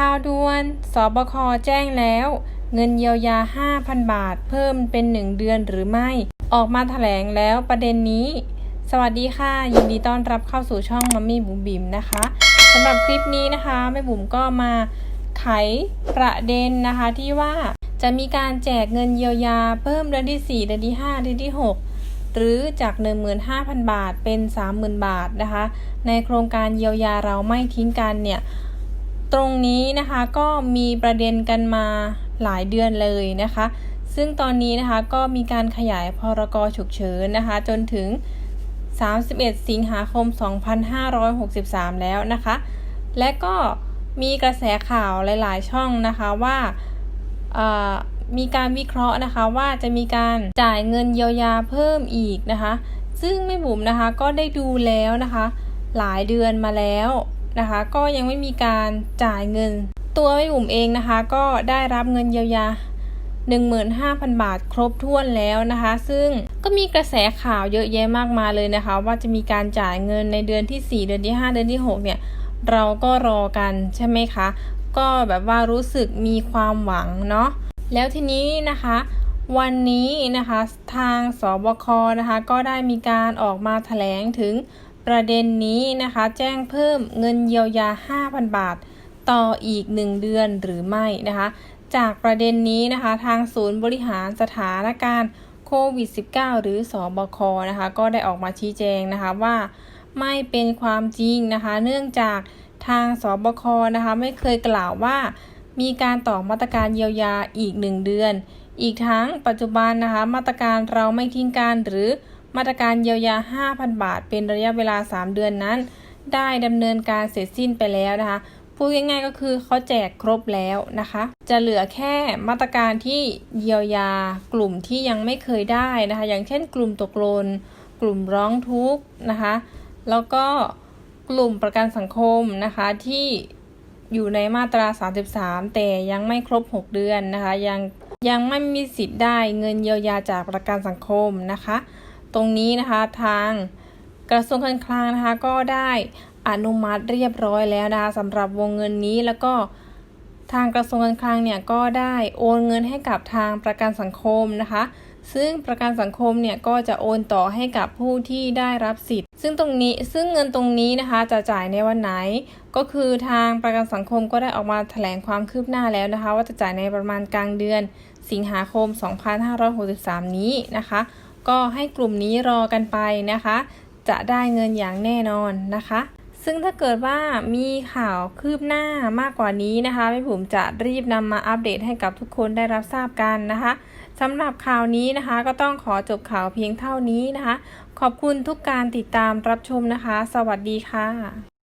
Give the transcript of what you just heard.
ข่าวด่วนสบคแจ้งแล้ว เงินเยียวยา 5,000 บาท เพิ่มเป็น 1 เดือนหรือไม่ ออกมาแถลงแล้วประเด็นนี้ สวัสดีค่ะ ยินดีต้อนรับเข้าสู่ช่องมัมมี่บุ๋มบิ๋มนะคะสำหรับคลิปนี้นะคะแม่บุ๋มก็มาไขประเด็นนะคะที่ว่าจะมีการแจกเงินเยียวยา เพิ่มเดือนที่ 4 เดือนที่ 5 เดือนที่ 6 หรือจาก 15,000 บาทเป็น 30,000 บาทนะคะ ในโครงการเยียวยาเราไม่ทิ้งกันเนี่ย ตรงนี้นะคะก็มีประเด็นกันมาหลายเดือนเลยนะคะ ซึ่งตอนนี้นะคะก็มีการขยายพรกฉุกเฉินนะคะ จนถึง 31 สิงหาคม 2563 แล้วนะคะ และก็มีกระแสข่าวหลาย ๆ ช่องนะคะว่ามีการวิเคราะห์นะคะว่าจะมีการจ่ายเงินเยียวยาเพิ่มอีกนะคะ ซึ่งแม่บุ๋มนะคะก็ได้ดูแล้วนะคะ หลายเดือนมาแล้ว นะคะ ก็ยังไม่มีการจ่ายเงิน ตัวแม่บุ๋มเองนะคะ ก็ได้รับเงินเยียวยา15,000 บาทครบถ้วนแล้วนะคะ ซึ่งก็มีกระแสข่าวเยอะแยะมากมายเลยนะคะ ว่าจะมีการจ่ายเงินในเดือนที่ 4 เดือนที่ 5 เดือนที่ 6 เนี่ย เราก็รอกันใช่ไหมคะ ก็แบบว่ารู้สึกมีความหวังเนาะแล้วทีนี้นะคะ วันนี้นะคะทางสบคนะคะ ก็ได้มีการออกมาแถลงถึง ประเด็นนี้นะคะแจ้งเพิ่มเงินเยียวยา 5,000 บาท ต่ออีก 1 เดือนหรือไม่นะคะ จากประเด็นนี้นะคะ ทางศูนย์บริหารสถานการณ์โควิด -19 หรือสอบคนะคะ ก็ได้ออกมาชี้แจงนะคะว่าไม่เป็นความจริงนะคะ เนื่องจากทางสบคนะคะ ไม่เคยกล่าวว่ามีการต่อมาตรการเยียวยาอีก 1 เดือน อีกทั้งปัจจุบันนะคะ มาตรการเราไม่ทิ้งกันหรือ มาตรการเยียวยา 5,000 บาท เป็นระยะเวลา 3 เดือนนั้น ได้ดำเนินการเสร็จสิ้นไปแล้วนะคะพูดง่ายๆก็คือเขาแจกครบแล้วนะคะ จะเหลือแค่มาตรการที่เยียวยากลุ่มที่ยังไม่เคยได้นะคะ อย่างเช่น กลุ่มตกลนกลุ่มร้องทุกข์นะคะ แล้วก็กลุ่มประกันสังคมนะคะที่อยู่ในมาตรา 33 แต่ยังไม่ครบ 6 เดือนนะคะ ยังยังไม่มีสิทธิ์ได้เงินเยียวยาจากประกันสังคมนะคะ ตรงนี้นะคะทางกระทรวงการคลังนะคะ ก็ได้อนุมัติเรียบร้อยแล้วนะคะสำหรับวงเงินนี้แล้วก็ทางกระทรวงการคลังเนี่ยก็ได้โอนเงินให้กับทางประกันสังคมนะคะ ซึ่งประกันสังคมเนี่ยก็จะโอนต่อให้กับผู้ที่ได้รับสิทธิ์ ซึ่งตรงนี้ซึ่งเงินตรงนี้นะคะจะจ่ายในวันไหน ก็คือทางประกันสังคมก็ได้ออกมาแถลงความคืบหน้าแล้วนะคะ ว่าจะจ่ายในประมาณกลางเดือน สิงหาคม 2563 นี้นะคะ ก็ให้กลุ่มนี้รอกันไปนะคะ จะได้เงินอย่างแน่นอนนะคะ ซึ่งถ้าเกิดว่ามีข่าวคืบหน้ามากกว่านี้นะคะแม่ผมจะรีบนำมาอัปเดตให้กับทุกคนได้รับทราบกันนะคะสำหรับข่าวนี้นะคะก็ต้องขอจบข่าวเพียงเท่านี้นะคะ ขอบคุณทุกการติดตามรับชมนะคะ สวัสดีค่ะ